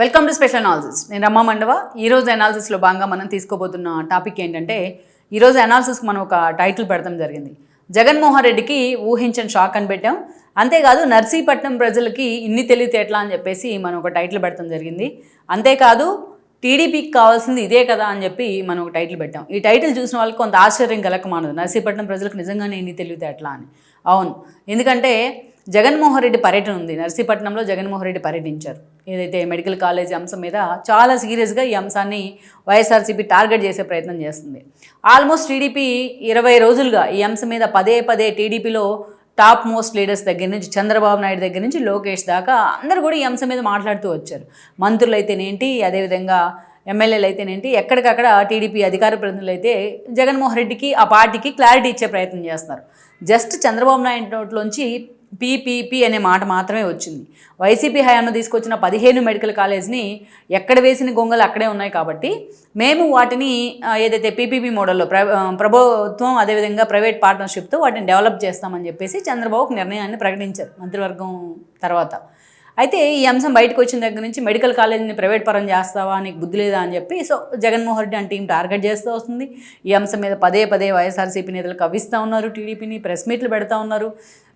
Welcome to special analysis నేను రమ్మ మండవ. ఈరోజు అనాలిసిస్లో భాగంగా మనం తీసుకోబోతున్న టాపిక్ ఏంటంటే ఈరోజు అనాలిసిస్కి మనం ఒక టైటిల్ పెడతాం జరిగింది. జగన్మోహన్ రెడ్డికి ఊహించని షాక్ అని పెట్టాం అంతేకాదు నర్సీపట్నం ప్రజలకి ఇన్ని తెలివితేటలా అని చెప్పేసి మనం ఒక టైటిల్ పెడతాం జరిగింది. అంతేకాదు టీడీపీకి కావాల్సింది ఇదే కదా అని చెప్పి మనం ఒక టైటిల్ పెట్టాం. ఈ టైటిల్ చూసిన వాళ్ళకి కొంత ఆశ్చర్యం కలకమానదు నర్సీపట్నం ప్రజలకు నిజంగానే ఇన్ని తెలివితేటలా అని. అవును. ఎందుకంటే జగన్మోహన్ రెడ్డి పర్యటన ఉంది. నర్సీపట్నంలో జగన్మోహన్ రెడ్డి పర్యటించారు. ఏదైతే మెడికల్ కాలేజీ అంశం మీద చాలా సీరియస్గా ఈ అంశాన్ని వైఎస్ఆర్సీపీ టార్గెట్ చేసే ప్రయత్నం చేస్తుంది. ఆల్మోస్ట్ టీడీపీ ఇరవై రోజులుగా ఈ అంశం మీద పదే పదే టీడీపీలో టాప్ మోస్ట్ లీడర్స్ దగ్గర నుంచి చంద్రబాబు నాయుడు దగ్గర నుంచి లోకేష్ దాకా అందరూ కూడా ఈ అంశం మీద మాట్లాడుతూ వచ్చారు. మంత్రులు అయితేనేంటి అదేవిధంగా ఎమ్మెల్యేలు అయితేనేంటి ఎక్కడికక్కడ టీడీపీ అధికార ప్రతినిధులు అయితే జగన్మోహన్ రెడ్డికి ఆ పార్టీకి క్లారిటీ ఇచ్చే ప్రయత్నం చేస్తున్నారు. జస్ట్ చంద్రబాబు నాయుడు నోట్లోంచి పీపీపీ అనే మాట మాత్రమే వచ్చింది. వైసీపీ హయాంలో తీసుకొచ్చిన పదిహేను మెడికల్ కాలేజ్ని ఎక్కడ వేసిన గొంగలు అక్కడే ఉన్నాయి కాబట్టి మేము వాటిని ఏదైతే పీపీపీ మోడల్లో ప్ర ప్రభుత్వం అదేవిధంగా ప్రైవేట్ పార్ట్నర్షిప్తో వాటిని డెవలప్ చేస్తామని చెప్పేసి చంద్రబాబు నిర్ణయాన్ని ప్రకటించారు మంత్రివర్గం తర్వాత. అయితే ఈ అంశం బయటకు వచ్చిన దగ్గర నుంచి మెడికల్ కాలేజీని ప్రైవేట్ పరం చేస్తావా? నీకు బుద్ధి లేదా అని చెప్పి సో జగన్మోహన్ రెడ్డి అంటే టీం టార్గెట్ చేస్తూ వస్తుంది. ఈ అంశం మీద పదే పదే వైఎస్ఆర్సీపీ నేతలు కవ్విస్తూ ఉన్నారు టీడీపీని ప్రెస్ మీట్లు పెడతా ఉన్నారు.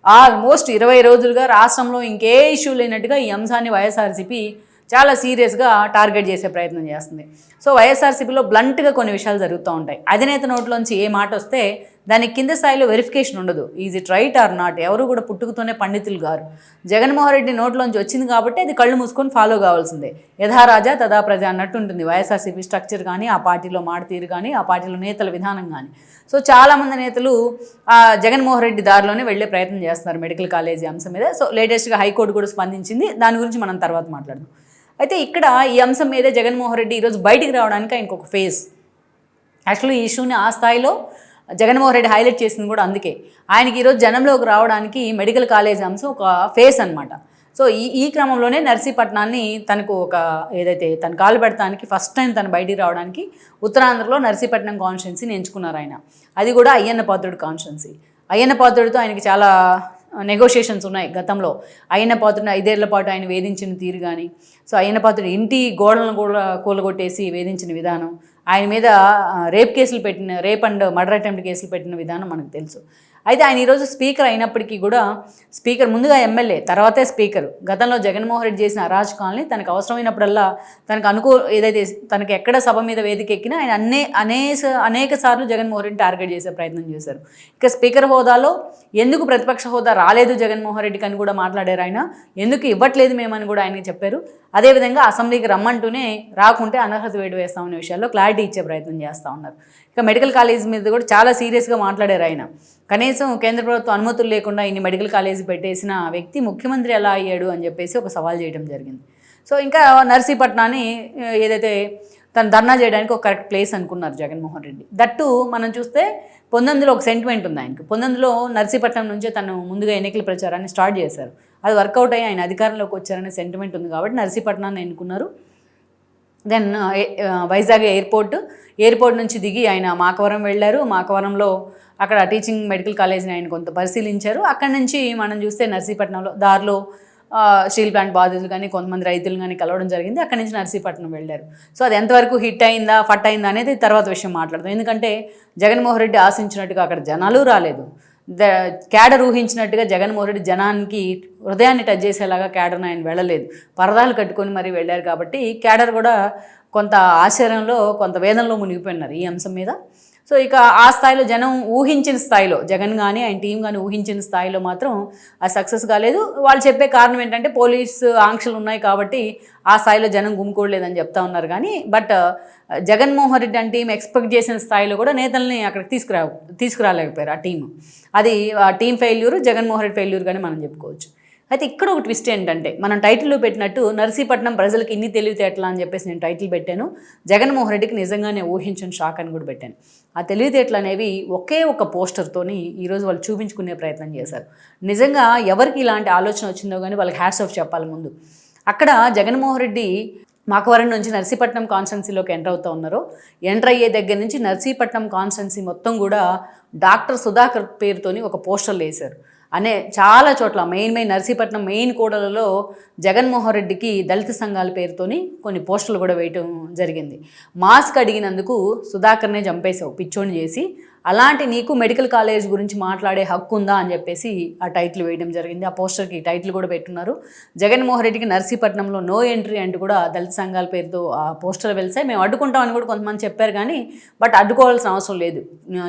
ఆల్మోస్ట్ ఇరవై రోజులుగా రాష్ట్రంలో ఇంకే ఇష్యూ లేనట్టుగా ఈ అంశాన్ని వైఎస్ఆర్సీపీ చాలా సీరియస్గా టార్గెట్ చేసే ప్రయత్నం చేస్తుంది. సో వైఎస్ఆర్సీపీలో బ్లంట్గా కొన్ని విషయాలు జరుగుతూ ఉంటాయి. అధినేత నోట్లోంచి ఏ మాట వస్తే దానికి కింద స్థాయిలో వెరిఫికేషన్ ఉండదు. Is it right or not ఎవరు కూడా పుట్టుకతోనే పండితులు గారు. జగన్మోహన్ రెడ్డి నోట్లోంచి వచ్చింది కాబట్టి అది కళ్ళు మూసుకొని ఫాలో కావాల్సిందే. యథారాజా తదా ప్రజ అన్నట్టు ఉంటుంది. వైఎస్ఆర్సీపీ స్ట్రక్చర్ కానీ ఆ పార్టీలో మాడతీరు కానీ ఆ పార్టీలో నేతల విధానం కానీ సో చాలామంది నేతలు ఆ జగన్మోహన్ రెడ్డి దారిలోనే వెళ్ళే ప్రయత్నం చేస్తున్నారు మెడికల్ కాలేజీ అంశం మీద. సో లేటెస్ట్గా హైకోర్టు కూడా స్పందించింది. దాని గురించి మనం తర్వాత మాట్లాడదాం. అయితే ఇక్కడ ఈ అంశం మీదే జగన్మోహన్ రెడ్డి ఈరోజు బయటికి రావడానికి ఆయనకు ఒక ఫేస్ యాక్చువల్లీ ఈ ఇష్యూని ఆ స్థాయిలో జగన్మోహన్ రెడ్డి హైలైట్ చేసింది కూడా అందుకే. ఆయనకి ఈరోజు జనంలోకి రావడానికి మెడికల్ కాలేజ్ అంశం ఒక ఫేస్ అన్నమాట. సో ఈ ఈ క్రమంలోనే నర్సీపట్నాన్ని తనకు ఒక ఏదైతే తన కాలు పెడతానికి ఫస్ట్ టైం తను బయటికి రావడానికి ఉత్తరాంధ్రలో నర్సీపట్నం కాన్స్టిట్యున్సీని ఎంచుకున్నారు ఆయన. అది కూడా అయ్యన్న పాత్రుడు కాన్స్టిట్యున్సీ అయ్యన్న పాత్రుడితో ఆయనకి చాలా నెగోషియేషన్స్ ఉన్నాయి గతంలో. అయ్యన్న పాత్రుడు ఐదేళ్ళ పాటు ఆయన వేధించిన తీరు కానీ సో అయ్యన్న పాత్రుడు ఇంటి గోడలను కూడా కూలగొట్టేసి వేధించిన విధానం ఆయన మీద రేప్ కేసులు పెట్టిన రేప్ అండ్ మర్డర్ అటెంప్ట్ కేసులు పెట్టిన విధానం మనకు తెలుసు. అయితే ఆయన ఈరోజు స్పీకర్ అయినప్పటికీ కూడా స్పీకర్ ముందుగా ఎమ్మెల్యే తర్వాతే స్పీకర్. గతంలో జగన్మోహన్ రెడ్డి చేసిన అరాచకాలని తనకు అవసరమైనప్పుడల్లా తనకు అనుకూ ఏదైతే తనకు ఎక్కడ సభ మీద వేదిక ఎక్కినా ఆయన అనే అనేక అనేక సార్లు జగన్మోహన్ రెడ్డి టార్గెట్ చేసే ప్రయత్నం చేశారు. ఇక స్పీకర్ హోదాలో ఎందుకు ప్రతిపక్ష హోదా రాలేదు జగన్మోహన్ రెడ్డికి అని కూడా మాట్లాడారు ఆయన. ఎందుకు ఇవ్వట్లేదు మేమని కూడా ఆయనకి చెప్పారు. అదేవిధంగా అసెంబ్లీకి రమ్మంటూనే రాకుంటే అనర్హత వేడి వేస్తామనే విషయాల్లో క్లారిటీ ఇచ్చే ప్రయత్నం చేస్తూ ఉన్నారు. ఇక మెడికల్ కాలేజ్ మీద కూడా చాలా సీరియస్గా మాట్లాడారు ఆయన. కనీసం కేంద్ర ప్రభుత్వం అనుమతులు లేకుండా ఇన్ని మెడికల్ కాలేజీ పెట్టేసిన వ్యక్తి ముఖ్యమంత్రి ఎలా అయ్యాడు అని చెప్పేసి ఒక సవాల్ చేయడం జరిగింది. సో ఇంకా నర్సీపట్నాన్ని ఏదైతే తను ధర్నా చేయడానికి ఒక కరెక్ట్ ప్లేస్ అనుకున్నారు జగన్మోహన్ రెడ్డి. దట్టు మనం చూస్తే పొందందులో ఒక సెంటిమెంట్ ఉంది ఆయనకు. పొందందులో నర్సీపట్నం నుంచే తను ముందుగా ఎన్నికల ప్రచారాన్ని స్టార్ట్ చేశారు. అది వర్కౌట్ అయ్యి ఆయన అధికారంలోకి వచ్చారనే సెంటిమెంట్ ఉంది కాబట్టి నర్సీపట్నాన్ని ఎన్నుకున్నారు. Then uh, uh, Vizag airport airport నుంచి దిగి ఆయన మాకవరం వెళ్ళారు. మాకవరంలో అక్కడ టీచింగ్ మెడికల్ కాలేజ్ని ఆయన కొంత పరిశీలించారు. అక్కడి నుంచి మనం చూస్తే నర్సీపట్నంలో దారిలో స్టీల్ ప్లాంట్ బాధితులు కానీ కొంతమంది రైతులు కానీ కలవడం జరిగింది. అక్కడి నుంచి నర్సీపట్నం వెళ్ళారు. సో అది ఎంతవరకు హిట్ అయిందా ఫట్ అయిందా అనేది తర్వాత విషయం మాట్లాడదాం. ఎందుకంటే జగన్మోహన్ రెడ్డి ఆశించినట్టుగా అక్కడ జనాలు రాలేదు. ద క్యాడర్ ఊహించినట్టుగా జగన్మోహన్ రెడ్డి జనానికి హృదయాన్ని టచ్ చేసేలాగా క్యాడర్ను ఆయన వెళ్ళలేదు. పరదాలు కట్టుకొని మరీ వెళ్ళారు కాబట్టి క్యాడర్ కూడా కొంత ఆశ్చర్యంలో కొంత వేదనలో మునిగిపోయినారు ఈ అంశం మీద. సో ఇక ఆ స్థాయిలో జనం ఊహించిన స్థాయిలో జగన్ కానీ ఆయన టీం కానీ ఊహించిన స్థాయిలో మాత్రం అది సక్సెస్ కాలేదు. వాళ్ళు చెప్పే కారణం ఏంటంటే పోలీసు ఆంక్షలు ఉన్నాయి కాబట్టి ఆ స్థాయిలో జనం గుమ్ముకోలేదని చెప్తా ఉన్నారు కానీ బట్ జగన్మోహన్ రెడ్డి అంటే టీం ఎక్స్పెక్ట్ చేసిన స్థాయిలో కూడా నేతల్ని అక్కడికి తీసుకురా తీసుకురాలేకపోయారు ఆ టీం అది ఆ team failure Jaganmohan Reddy failure కానీ మనం చెప్పుకోవచ్చు. అయితే ఇక్కడ ఒక ట్విస్ట్ ఏంటంటే మనం టైటిల్లో పెట్టినట్టు నర్సీపట్నం ప్రజలకు ఇన్ని తెలివితేటలా అని చెప్పేసి నేను టైటిల్ పెట్టాను. జగన్మోహన్ రెడ్డికి నిజంగానే ఊహించిన షాక్ అని కూడా పెట్టాను. ఆ తెలివితేటలు అనేవి ఒకే ఒక పోస్టర్తోని ఈరోజు వాళ్ళు చూపించుకునే ప్రయత్నం చేశారు. నిజంగా ఎవరికి ఇలాంటి ఆలోచన వచ్చిందో కానీ వాళ్ళకి హ్యాట్స్ ఆఫ్ చెప్పాలి ముందు. అక్కడ జగన్మోహన్ రెడ్డి మాకవరం నుంచి నర్సీపట్నం కాన్స్టెన్సీలోకి ఎంటర్ అవుతూ ఉన్నారో. ఎంటర్ అయ్యే దగ్గర నుంచి నర్సీపట్నం కాన్స్టెన్సీ మొత్తం కూడా డాక్టర్ సుధాకర్ పేరుతోని ఒక పోస్టర్లు వేశారు. అనే చాలా చోట్ల మెయిన్ మెయిన్ నర్సీపట్నం మెయిన్ కూడలలో జగన్మోహన్ రెడ్డికి దళిత సంఘాల పేరుతోని కొన్ని పోస్టులు కూడా వేయటం జరిగింది. మాస్క్ అడిగినందుకు సుధాకర్నే చంపేశావు పిచ్చోని చేసి. అలాంటి నీకు మెడికల్ కాలేజ్ గురించి మాట్లాడే హక్కు ఉందా అని చెప్పేసి ఆ టైటిల్ వేయడం జరిగింది. ఆ పోస్టర్కి టైటిల్ కూడా పెట్టున్నారు. జగన్మోహన్ రెడ్డికి నర్సీపట్నంలో నో ఎంట్రీ అంటూ కూడా దళిత సంఘాల పేరుతో ఆ పోస్టర్ వెళ్తే మేము అడ్డుకుంటామని కూడా కొంతమంది చెప్పారు కానీ బట్ అడ్డుకోవాల్సిన అవసరం లేదు.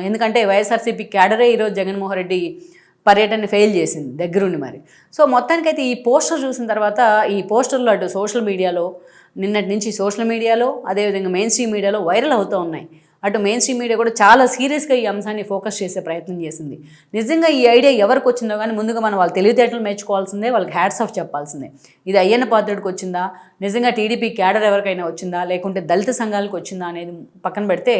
ఎందుకంటే వైఎస్ఆర్సీపీ క్యాడరే ఈరోజు జగన్మోహన్ రెడ్డి పర్యటన ఫెయిల్ చేసింది దగ్గరుండి మరి. సో మొత్తానికైతే ఈ పోస్టర్ చూసిన తర్వాత ఈ పోస్టర్లు అటు సోషల్ మీడియాలో నిన్నటి నుంచి సోషల్ మీడియాలో అదేవిధంగా మెయిన్ స్ట్రీమ్ మీడియాలో వైరల్ అవుతూ ఉన్నాయి. అటు మెయిన్ స్ట్రీమ్ మీడియా కూడా చాలా సీరియస్గా ఈ అంశాన్ని ఫోకస్ చేసే ప్రయత్నం చేసింది. నిజంగా ఈ ఐడియా ఎవరికి వచ్చిందో కానీ ముందుగా మనం వాళ్ళ తెలివితేటలు మెచ్చుకోవాల్సిందే వాళ్ళకి హ్యాట్స్ ఆఫ్ చెప్పాల్సిందే. ఇది అయ్యన్న పాత్రుడికి వచ్చిందా? నిజంగా టీడీపీ క్యాడర్ ఎవరికైనా వచ్చిందా? లేకుంటే దళిత సంఘాలకు వచ్చిందా అనేది పక్కన పెడితే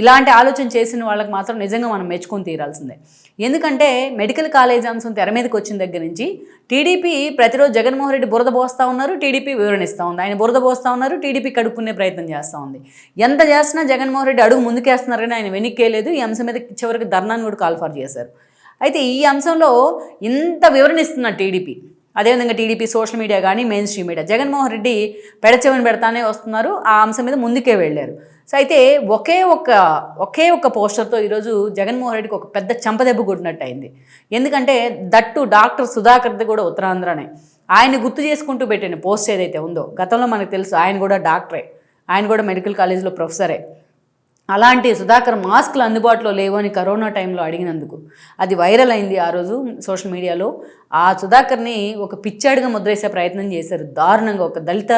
ఇలాంటి ఆలోచన చేసిన వాళ్ళకి మాత్రం నిజంగా మనం మెచ్చుకొని తీరాల్సిందే. ఎందుకంటే మెడికల్ కాలేజ్ అంశం తెర మీదకి వచ్చిన దగ్గర నుంచి టీడీపీ ప్రతిరోజు జగన్మోహన్ రెడ్డి బురద పోస్తూ ఉన్నారు టీడీపీ వివరణిస్తూ ఉంది. ఆయన బురద పోస్తూ ఉన్నారు టీడీపీ కడుక్కునే ప్రయత్నం చేస్తూ ఉంది. ఎంత చేసినా జగన్మోహన్ రెడ్డి అడుగు ముందుకేస్తున్నారు కానీ ఆయన వెనక్కేలేదు ఈ అంశం మీద చివరికి ధర్నాన్ని కూడా కాల్ఫర్ చేశారు. అయితే ఈ అంశంలో ఇంత వివరణిస్తున్నారు టీడీపీ. అదేవిధంగా టీడీపీ సోషల్ మీడియా కానీ mainstream media. Jaganmohan Reddy పెడచెవిని పెడతానే వస్తున్నారు. ఆ అంశం మీద ముందుకే వెళ్ళారు. సో అయితే ఒకే ఒక్క ఒకే ఒక్క పోస్టర్తో ఈరోజు జగన్మోహన్ రెడ్డికి ఒక పెద్ద చెంపదెబ్బ కొట్టినట్టు అయింది ఎందుకంటే దట్టు డాక్టర్ సుధాకర్ది కూడా ఉత్తరాంధ్రనే. ఆయన గుర్తు చేసుకుంటూ పెట్టిన పోస్ట్ ఏదైతే ఉందో గతంలో మనకు తెలుసు ఆయన కూడా డాక్టరే. ఆయన కూడా మెడికల్ కాలేజ్లో ప్రొఫెసరే. అలాంటి సుధాకర్ మాస్క్లు అందుబాటులో లేవు అని కరోనా టైంలో అడిగినందుకు. అది వైరల్ అయింది ఆ రోజు సోషల్ మీడియాలో. ఆ సుధాకర్ని ఒక పిచ్చాడుగా ముద్రేసే ప్రయత్నం చేశారు. దారుణంగా ఒక దళిత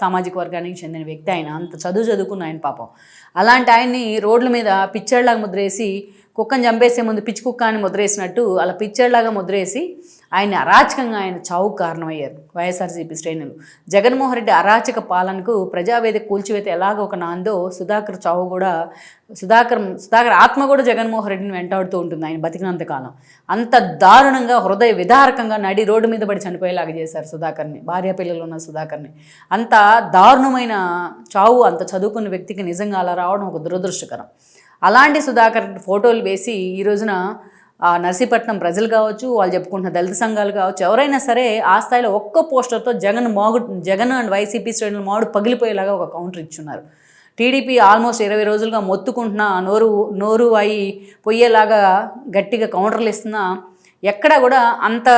సామాజిక వర్గానికి చెందిన వ్యక్తి ఆయన. అంత చదువు చదువుకున్న ఆయన పాపం. అలాంటి ఆయన్ని రోడ్ల మీద పిచ్చాడిలాగా ముద్రేసి కుక్కను చంపేసే ముందు పిచ్చి కుక్క అని ముద్రేసినట్టు అలా పిచ్చర్లాగా ముద్రేసి ఆయన అరాచకంగా ఆయన చావుకు కారణమయ్యారు. వైఎస్ఆర్సీపీ శ్రేణులు. జగన్మోహన్ రెడ్డి అరాచక పాలనకు ప్రజావేదిక కూల్చివేత ఎలాగ ఒక నాందో సుధాకర్ చావు కూడా సుధాకర్ సుధాకర్ ఆత్మ కూడా జగన్మోహన్ రెడ్డిని వెంటాడుతూ ఉంటుంది ఆయన బతికినంత కాలం. అంత దారుణంగా హృదయ విదారకంగా నడి రోడ్డు మీద పడి చనిపోయేలాగా చేశారు సుధాకర్ని భార్య పిల్లలు ఉన్న సుధాకర్ని. అంత దారుణమైన చావు అంత చదువుకున్న వ్యక్తికి నిజంగా అలా రావడం ఒక దురదృష్టకరం. అలాంటి సుధాకర్ ఫోటోలు వేసి ఈ రోజున ఆ నర్సీపట్నం ప్రజలు కావచ్చు వాళ్ళు చెప్పుకుంటున్న దళిత సంఘాలు కావచ్చు ఎవరైనా సరే ఆ స్థాయిలో ఒక్క పోస్టర్తో జగన్ మాగుడు జగన్ అండ్ వైసీపీ శ్రేణులు మాడు పగిలిపోయేలాగా ఒక కౌంటర్ ఇచ్చున్నారు. టీడీపీ ఆల్మోస్ట్ ఇరవై రోజులుగా మొత్తుకుంటున్న నోరు నోరు అయి పొయ్యేలాగా గట్టిగా కౌంటర్లు ఇస్తున్నా ఎక్కడ కూడా అంత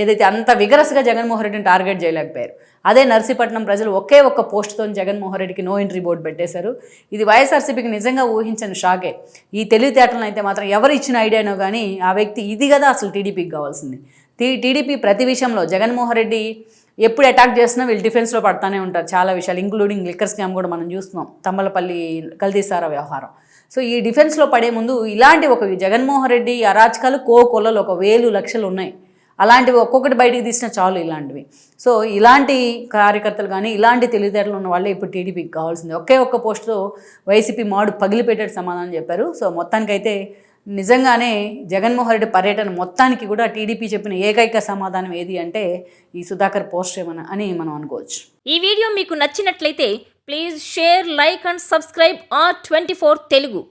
ఏదైతే అంత విగరస్గా జగన్మోహన్ రెడ్డిని టార్గెట్ చేయలేకపోయారు. అదే నర్సీపట్నం ప్రజలు ఒకే ఒక్క పోస్ట్తో జగన్మోహన్ రెడ్డికి నో ఎంట్రీ బోర్డు పెట్టేశారు. ఇది వైఎస్ఆర్సీపీకి నిజంగా ఊహించని షాకే ఈ తెలివితేటలను అయితే మాత్రం ఎవరు ఇచ్చిన ఐడియానో కానీ ఆ వ్యక్తి ఇది కదా అసలు టీడీపీకి కావాల్సింది. టీడీపీ ప్రతి విషయంలో జగన్మోహన్ రెడ్డి ఎప్పుడు అటాక్ చేసినా వీళ్ళు డిఫెన్స్లో పడతానే ఉంటారు చాలా విషయాలు ఇంక్లూడింగ్ లిక్కర్ స్కామ్ కూడా మనం చూస్తున్నాం తమ్మలపల్లి కల్తీసారా వ్యవహారం. సో ఈ డిఫెన్స్లో పడే ముందు ఇలాంటి ఒక జగన్మోహన్ రెడ్డి అరాచకాలు కో ఒక వేలు లక్షలు ఉన్నాయి. అలాంటివి ఒక్కొక్కటి బయటికి తీసిన చాలు ఇలాంటివి. సో ఇలాంటి కార్యకర్తలు కానీ ఇలాంటి తెలివితేటలు ఉన్న వాళ్ళే ఇప్పుడు టీడీపీకి కావాల్సింది. ఒకే ఒక్క పోస్టుతో వైసీపీ మాడు పగిలిపెట్టేట సమాధానం చెప్పారు. సో మొత్తానికైతే నిజంగానే జగన్మోహన్ రెడ్డి పర్యటన మొత్తానికి కూడా టీడీపీ చెప్పిన ఏకైక సమాధానం ఏది అంటే ఈ సుధాకర్ పోస్ట్ ఏమన్నా అని మనం అనుకోవచ్చు. ఈ వీడియో మీకు నచ్చినట్లయితే please share like and subscribe R twenty four Telugu.